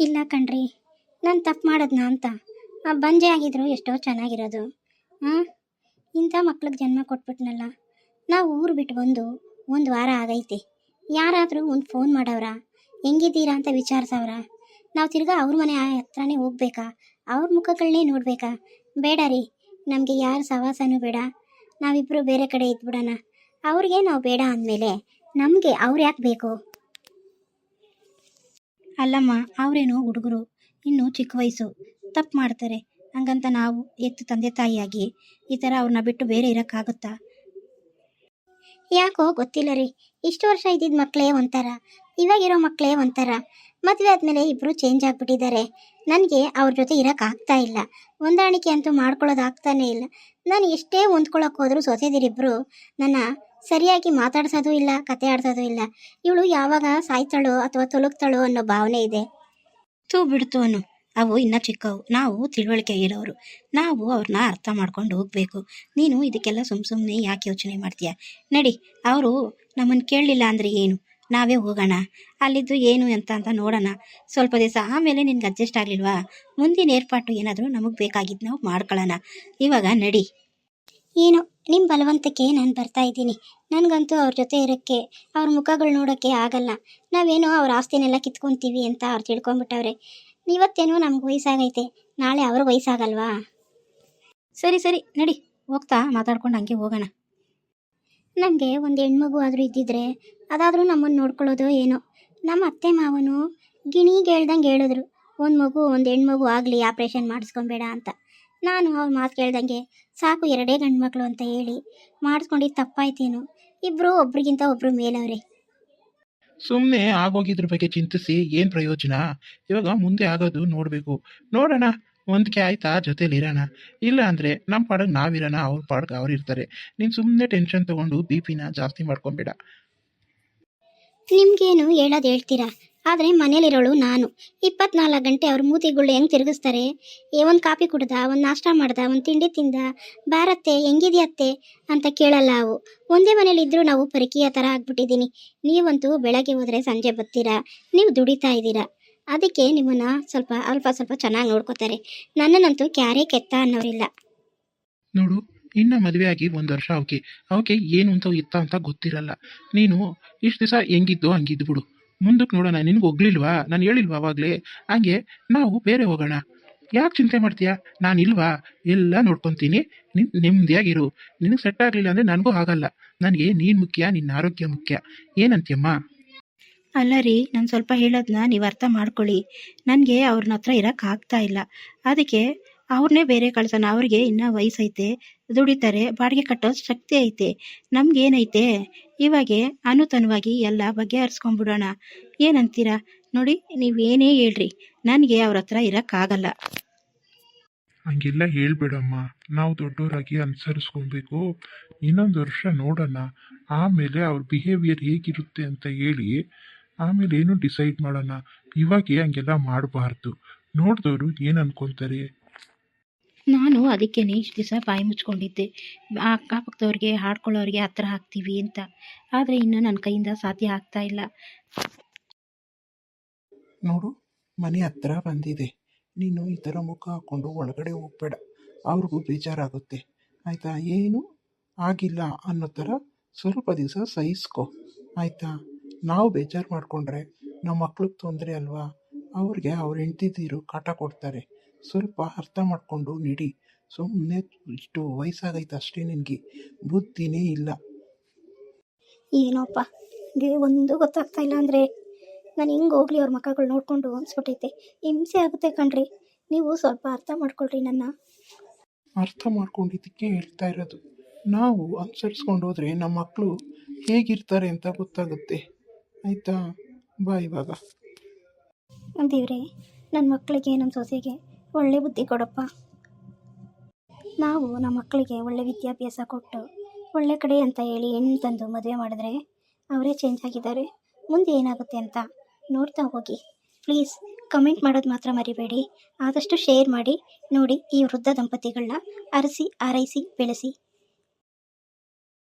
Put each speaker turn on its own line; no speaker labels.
ಇಲ್ಲ ಕಣ್ರಿ, ನಾನು ತಪ್ಪು ಮಾಡೋದ್ನ ಅಂತ. ಆ ಬಂಜೆ ಆಗಿದ್ರು ಎಷ್ಟೋ ಚೆನ್ನಾಗಿರೋದು. ಹಾಂ ಇಂಥ ಮಕ್ಳಿಗೆ ಜನ್ಮ ಕೊಟ್ಬಿಟ್ನಲ್ಲ. ನಾವು ಊರು ಬಿಟ್ಟು ಬಂದು ಒಂದು ವಾರ ಆಗೈತೆ. ಯಾರಾದರೂ ಒಂದು ಫೋನ್ ಮಾಡವ್ರ? ಹೆಂಗಿದ್ದೀರಾ ಅಂತ ವಿಚಾರಿಸವ್ರ? ನಾವು ತಿರ್ಗಾ ಅವ್ರ ಮನೆ ಹತ್ರನೇ ಹೋಗ್ಬೇಕಾ? ಅವ್ರ ಮುಖಗಳನ್ನೇ ನೋಡಬೇಕಾ? ಬೇಡ ರೀ, ನಮಗೆ ಯಾರು ಸವಾಸನೂ ಬೇಡ. ನಾವಿಬ್ಬರು ಬೇರೆ ಕಡೆ ಇದ್ಬಿಡೋಣ. ಅವ್ರಿಗೆ ನಾವು ಬೇಡ ಅಂದಮೇಲೆ ನಮಗೆ ಅವ್ರು ಯಾಕೆ ಬೇಕು? ಅಲ್ಲಮ್ಮ, ಅವರೇನು ಹುಡುಗರು. ಇನ್ನು ಚಿಕ್ಕ ವಯಸ್ಸು. ತಪ್ಪು ಮಾಡ್ತಾರೆ. ಹಂಗಂತ ನಾವು ಎತ್ತು ತಂದೆ ತಾಯಿಯಾಗಿ ಈ ಥರ ಅವ್ರನ್ನ ಬಿಟ್ಟು ಬೇರೆ ಇರೋಕ್ಕಾಗುತ್ತಾ? ಯಾಕೋ ಗೊತ್ತಿಲ್ಲ ರೀ. ಇಷ್ಟು ವರ್ಷ ಇದ್ದಿದ್ದ ಮಕ್ಕಳೇ ಒಂಥರ. ಇವಾಗಿರೋ ಮಕ್ಕಳೇ ಒಂಥರ. ಮದುವೆ ಆದಮೇಲೆ ಇಬ್ಬರು ಚೇಂಜ್ ಆಗಿಬಿಟ್ಟಿದ್ದಾರೆ. ನನಗೆ ಅವ್ರ ಜೊತೆ ಇರೋಕ್ಕಾಗ್ತಾ ಇಲ್ಲ. ಹೊಂದಾಣಿಕೆ ಅಂತೂ ಮಾಡ್ಕೊಳ್ಳೋದು ಆಗ್ತಾನೇ ಇಲ್ಲ. ನಾನು ಎಷ್ಟೇ ಹೊಂದ್ಕೊಳ್ಳೋಕೆ ಹೋದರೂ ಸೊಸೆದಿರಿಬ್ಬರು ನನ್ನ ಸರಿಯಾಗಿ ಮಾತಾಡ್ಸೋದು ಇಲ್ಲ ಕತೆ ಆಡ್ಸೋದು ಇಲ್ಲ. ಇವಳು ಯಾವಾಗ ಸಾಯ್ತಾಳೋ ಅಥವಾ ತೊಲಗ್ತಾಳೋ ಅನ್ನೋ ಭಾವನೆ ಇದೆ. ತೂ ಬಿಡ್ತು ಅನು. ಅವು ಇನ್ನೂ ಚಿಕ್ಕವು. ನಾವು ತಿಳುವಳಿಕೆ ಇರೋರು. ನಾವು ಅವ್ರನ್ನ ಅರ್ಥ ಮಾಡ್ಕೊಂಡು ಹೋಗ್ಬೇಕು. ನೀನು ಇದಕ್ಕೆಲ್ಲ ಸುಮ್ಮ ಸುಮ್ಮನೆ ಯಾಕೆ ಯೋಚನೆ ಮಾಡ್ತೀಯ? ನಡಿ ಅವರು ನಮ್ಮನ್ನು ಕೇಳಲಿಲ್ಲ ಅಂದರೆ ಏನು? ನಾವೇ ಹೋಗೋಣ. ಅಲ್ಲಿದ್ದು ಏನು ಅಂತ ಅಂತ ನೋಡೋಣ. ಸ್ವಲ್ಪ ದಿವಸ ಆಮೇಲೆ ನಿನ್ಗೆ ಅಡ್ಜಸ್ಟ್ ಆಗಲಿಲ್ವಾ? ಮುಂದಿನ ಏರ್ಪಾಟು ಏನಾದರೂ ನಮಗೆ ಬೇಕಾಗಿದ್ದು ನಾವು ಮಾಡ್ಕೊಳ್ಳೋಣ ಇವಾಗ ನಡಿ. ಏನು ನಿಮ್ಮ ಬಲವಂತಕ್ಕೆ ನಾನು ಬರ್ತಾ ಇದ್ದೀನಿ. ನನಗಂತೂ ಅವ್ರ ಜೊತೆ ಇರೋಕ್ಕೆ, ಅವ್ರ ಮುಖಗಳು ನೋಡೋಕ್ಕೆ ಆಗಲ್ಲ. ನಾವೇನೋ ಅವ್ರ ಆಸ್ತಿನೆಲ್ಲ ಕಿತ್ಕೊತೀವಿ ಅಂತ ಅವ್ರು ತಿಳ್ಕೊಂಬಿಟ್ಟವ್ರೆ. ಇವತ್ತೇನೋ ನಮ್ಗೆ ವಯಸ್ಸಾಗೈತೆ. ನಾಳೆ ಅವ್ರ ವಯಸ್ಸಾಗಲ್ವಾ? ಸರಿ ಸರಿ, ನಡಿ, ಹೋಗ್ತಾ ಮಾತಾಡ್ಕೊಂಡು ಹಂಗೆ ಹೋಗೋಣ. ನಮಗೆ ಒಂದು ಹೆಣ್ಮಗು ಆದರೂ ಇದ್ದಿದ್ರೆ ಅದಾದರೂ ನಮ್ಮನ್ನು ನೋಡ್ಕೊಳ್ಳೋದು ಏನೋ. ನಮ್ಮ ಅತ್ತೆ ಮಾವನು ಗಿಣಿಗೆ ಹೇಳ್ದಂಗೆ ಹೇಳಿದ್ರು, ಒಂದು ಮಗು, ಒಂದು ಹೆಣ್ಮಗು ಆಗಲಿ, ಆಪ್ರೇಷನ್ ಮಾಡಿಸ್ಕೊಬೇಡ ಅಂತ. ನಾನು ಅವ್ರ ಮಾತು ಕೇಳ್ದಂಗೆ ಸಾಕು ಎರಡೇ ಗಂಡು ಮಕ್ಕಳು ಅಂತ ಹೇಳಿ ಮಾಡಿಸ್ಕೊಂಡಿದ್ದು ತಪ್ಪಾಯ್ತೇನು. ಇಬ್ಬರು ಒಬ್ರಿಗಿಂತ ಒಬ್ರು ಮೇಲವ್ರೆ.
ಸುಮ್ಮನೆ ಆಗೋಗಿದ್ರ ಬಗ್ಗೆ ಚಿಂತಿಸಿ ಏನು ಪ್ರಯೋಜನ? ಇವಾಗ ಮುಂದೆ ಆಗೋದು ನೋಡಬೇಕು. ನೋಡೋಣ ಹೊಂದಿಕೆ ಆಯ್ತಾ? ಜೊತೇಲಿ ಇರೋಣ. ಇಲ್ಲ ಅಂದರೆ ನಮ್ಮ ಪಾಡಗ್ ನಾವಿರೋಣ ಅವ್ರ ಪಾಡ್ಗೆ ಅವ್ರು ಇರ್ತಾರೆ. ನೀನು ಸುಮ್ಮನೆ ಟೆನ್ಷನ್ ತಗೊಂಡು ಬಿ ಪಿನ ಜಾಸ್ತಿ ಮಾಡ್ಕೊಂಬೇಡ
ನಿಮ್ಗೇನು ಹೇಳೋದು ಹೇಳ್ತೀರಾ? ಆದರೆ ಮನೇಲಿರೋಳು ನಾನು. ಇಪ್ಪತ್ನಾಲ್ಕು ಗಂಟೆ ಅವ್ರ ಮೂತಿಗಳು ಹೆಂಗೆ ತಿರುಗಿಸ್ತಾರೆ? ಏ, ಒಂದು ಕಾಫಿ ಕುಡ್ದ, ಒಂದು ನಾಷ್ಟ ಮಾಡ್ದ, ಒಂದು ತಿಂಡಿ ತಿಂದ, ಬಾರತ್ತೆ ಹೆಂಗಿದ್ಯತ್ತೆ ಅಂತ ಕೇಳಲ್ಲ ಅವು. ಒಂದೇ ಮನೇಲಿದ್ದರೂ ನಾವು ಪರಿಕೀಯ ಥರ ಆಗ್ಬಿಟ್ಟಿದ್ದೀನಿ ನೀವಂತೂ ಬೆಳಗ್ಗೆ ಹೋದರೆ ಸಂಜೆ ಬರ್ತೀರಾ? ನೀವು ದುಡಿತಾ ಇದ್ದೀರಾ? ಅದಕ್ಕೆ ನಿಮ್ಮನ್ನು ಸ್ವಲ್ಪ, ಅಲ್ಪ ಸ್ವಲ್ಪ ಚೆನ್ನಾಗಿ ನೋಡ್ಕೋತಾರೆ. ನನ್ನನ್ನಂತೂ ಕ್ಯಾರೇ ಕೆತ್ತ ಅನ್ನೋರಿಲ್ಲ.
ನೋಡು, ಇನ್ನ ಮದುವೆ ಆಗಿ ಒಂದು ವರ್ಷ ಅವಕ್ಕೆ ಅವಕ್ಕೆ ಏನು ಅಂತ ಇತ್ತ ಅಂತ ಗೊತ್ತಿರಲ್ಲ. ನೀನು ಇಷ್ಟು ದಿವಸ ಹೆಂಗಿದ್ದು ಹಂಗಿದ್ದು ಬಿಡು. ಮುಂದಕ್ಕೆ ನೋಡೋಣ, ನಿನಗೆ ಹೋಗ್ಲಿಲ್ವಾ ನಾನು ಹೇಳಿಲ್ವಾ ಅವಾಗಲೇ? ಹಂಗೆ ನಾವು ಬೇರೆ ಹೋಗೋಣ. ಯಾಕೆ ಚಿಂತೆ ಮಾಡ್ತೀಯಾ? ನಾನು ಇಲ್ವಾ? ಎಲ್ಲ ನೋಡ್ಕೊತೀನಿ. ನಿನ್ ನೆಮ್ಮದಿಯಾಗಿರು. ನಿನಗೆ ಸೆಟ್ ಆಗಲಿಲ್ಲ ಅಂದರೆ ನನಗೂ ಆಗಲ್ಲ ನನಗೆ ನೀನು ಮುಖ್ಯ ನಿನ್ನ ಆರೋಗ್ಯ ಮುಖ್ಯ. ಏನಂತೀಯಮ್ಮ?
ಅಲ್ಲ ರೀ, ನಾನು ಸ್ವಲ್ಪ ಹೇಳೋದನ್ನ ನೀವು ಅರ್ಥ ಮಾಡ್ಕೊಳ್ಳಿ. ನನಗೆ ಅವ್ರನ್ನ ಹತ್ರ ಇರೋಕ್ಕಾಗ್ತಾ ಇಲ್ಲ. ಅದಕ್ಕೆ ಅವ್ರನ್ನೇ ಬೇರೆ ಕಳ್ಸೋಣ, ಅವ್ರಿಗೆ ಇನ್ನೂ ವಯಸ್ಸೈತೆ, ದುಡಿತಾರೆ, ಬಾಡಿಗೆ ಕಟ್ಟೋ ಶಕ್ತಿ ಐತೆ, ನಮ್ಗೇನೈತೆ? ಇವಾಗೆ ಅನುತನವಾಗಿ ಎಲ್ಲ ಬಗೆಹರಿಸ್ಕೊಂಡ್ಬಿಡೋಣ. ಏನಂತೀರಾ? ನೋಡಿ, ನೀವೇನೇ ಹೇಳ್ರಿ, ನನಗೆ ಅವ್ರ ಹತ್ರ ಇರೋಕ್ಕಾಗಲ್ಲ.
ಹಂಗೆಲ್ಲ ಹೇಳ್ಬೇಡಮ್ಮ. ನಾವು ದೊಡ್ಡವರಾಗಿ ಅನುಸರಿಸ್ಕೊಬೇಕು ಇನ್ನೊಂದು ವರ್ಷ ನೋಡೋಣ. ಆಮೇಲೆ ಅವ್ರ ಬಿಹೇವಿಯರ್ ಹೇಗಿರುತ್ತೆ ಅಂತ ಹೇಳಿ, ಆಮೇಲೆ ಏನು ಡಿಸೈಡ್ ಮಾಡೋಣ. ಇವಾಗೆ ಹಂಗೆಲ್ಲ ಮಾಡಬಾರ್ದು. ನೋಡಿದವರು ಏನು ಅನ್ಕೊತಾರೆ?
ನಾನು ಅದಕ್ಕೆ ಇಷ್ಟು ದಿವಸ ಬಾಯಿ ಮುಚ್ಕೊಂಡಿದ್ದೆ. ಅಕ್ಕಪಕ್ಕದವ್ರಿಗೆ, ಹಾಡ್ಕೊಳ್ಳೋರಿಗೆ ಹತ್ರ ಹಾಕ್ತೀವಿ ಅಂತ. ಆದರೆ ಇನ್ನು ನನ್ನ ಕೈಯಿಂದ ಸಾಧ್ಯ ಆಗ್ತಾ ಇಲ್ಲ.
ನೋಡು, ಮನೆ ಹತ್ರ ಬಂದಿದೆ. ನೀನು ಈ ಥರ ಮುಖ ಹಾಕ್ಕೊಂಡು ಒಳಗಡೆ ಹೋಗ್ಬೇಡ. ಅವ್ರಿಗೂ ಬೇಜಾರಾಗುತ್ತೆ. ಆಯಿತಾ? ಏನು ಆಗಿಲ್ಲ ಅನ್ನೋ ಥರ ಸ್ವಲ್ಪ ದಿವಸ ಸಹಿಸ್ಕೊ. ಆಯಿತಾ? ನಾವು ಬೇಜಾರು ಮಾಡಿಕೊಂಡ್ರೆ ನಮ್ಮ ಮಕ್ಳಿಗೆ ತೊಂದರೆ ಅಲ್ವಾ? ಅವ್ರಿಗೆ ಅವ್ರ ಹೆಂಡ್ತಿದ್ದೀರು ಕಾಟ ಕೊಡ್ತಾರೆ. ಸ್ವಲ್ಪ ಅರ್ಥ ಮಾಡಿಕೊಂಡು ನೀಡಿ. ಸುಮ್ಮನೆ ಇಷ್ಟು ವಯಸ್ಸಾಗೈತೆ ಅಷ್ಟೇ ನಿನಗೆ. ಬುದ್ಧಿನೇ ಇಲ್ಲ.
ಏನೋಪ್ಪ ನನಗೆ ಒಂದು ಗೊತ್ತಾಗ್ತಾ ಇಲ್ಲ ಅಂದರೆ ನಾನು ಹಿಂಗೆ ಹೋಗ್ಲಿ ಅವ್ರ ಮಕ್ಕಳು ನೋಡಿಕೊಂಡು ಅನ್ಸ್ಬಿಟ್ಟೈತೆ ಹಿಂಸೆ ಆಗುತ್ತೆ ಕಣ್ರಿ. ನೀವು ಸ್ವಲ್ಪ ಅರ್ಥ ಮಾಡ್ಕೊಳ್ರಿ ನನ್ನ.
ಅರ್ಥ ಮಾಡ್ಕೊಂಡಿದ್ದಕ್ಕೆ ಹೇಳ್ತಾ ಇರೋದು. ನಾವು ಅನುಸರಿಸ್ಕೊಂಡು ಹೋದರೆ ನಮ್ಮ ಮಕ್ಕಳು ಹೇಗಿರ್ತಾರೆ ಅಂತ ಗೊತ್ತಾಗುತ್ತೆ. ಆಯಿತಾ? ಬಾ ಇವಾಗ.
ದೇವ್ರೆ ನನ್ನ ಮಕ್ಕಳಿಗೆ ನಮ್ಮ ಸೊಸೆಗೆ ಒಳ್ಳೆ ಬುದ್ಧಿ ಕೊಡಪ್ಪ. ನಾವು ನಮ್ಮ ಮಕ್ಕಳಿಗೆ ಒಳ್ಳೆ ವಿದ್ಯಾಭ್ಯಾಸ ಕೊಟ್ಟು ಒಳ್ಳೆ ಕಡೆ ಅಂತ ಹೇಳಿ ಹೆಣ್ಣು ತಂದು ಮದುವೆ ಮಾಡಿದ್ರೆ ಅವರೇ ಚೇಂಜ್ ಆಗಿದ್ದಾರೆ. ಮುಂದೆ ಏನಾಗುತ್ತೆ ಅಂತ ನೋಡ್ತಾ ಹೋಗಿ. ಪ್ಲೀಸ್ ಕಮೆಂಟ್ ಮಾಡೋದು ಮಾತ್ರ ಮರಿಬೇಡಿ. ಆದಷ್ಟು ಶೇರ್ ಮಾಡಿ. ನೋಡಿ ಈ ವೃದ್ಧ ದಂಪತಿಗಳನ್ನ ಅರಸಿ, ಆರೈಸಿ, ಬೆಳೆಸಿ.